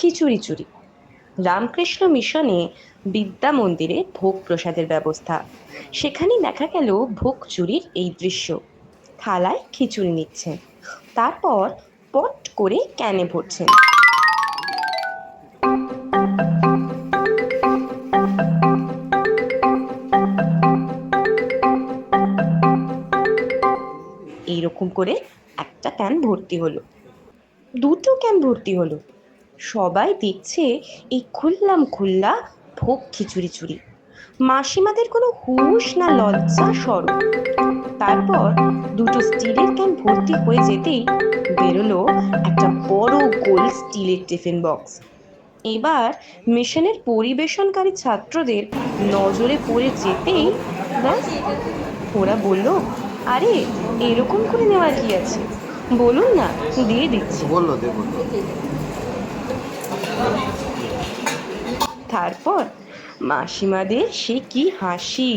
খিচুড়ি চুরি। রামকৃষ্ণ মিশনে বিদ্যা মন্দিরে ভোগ প্রসাদের ব্যবস্থা। সেখানে দেখা গেল ভোগ চুরির এই দৃশ্য। থালায় খিচুড়ি নিচ্ছেন। তারপর পট করে ক্যানে ভরছেন। এইরকম করে একটা ক্যান ভর্তি হলো। দুটো ক্যান ভর্তি হলো। সবাই দেখছে এই খুললাম খুল্লা ভোগ খিচুড়ি চুরি। মাসিমাদের কোনো হুশ না লজ্জা সরব তারপর দুটো স্টিলের ক্যান ভর্তি হয়ে যেতেই বেরোলো একটা বড় গোল স্টিলের টিফিন বক্স। এবার মিশনের পরিবেশনকারী ছাত্রদের নজরে পড়ে যেতেই ব্যাস, ওরা বলল, আরে, এরকম করে নেওয়ার কি আছে? বলুন না, দিয়ে দিচ্ছি। বলল। তারপর মাসিমাদের সে কি হাসি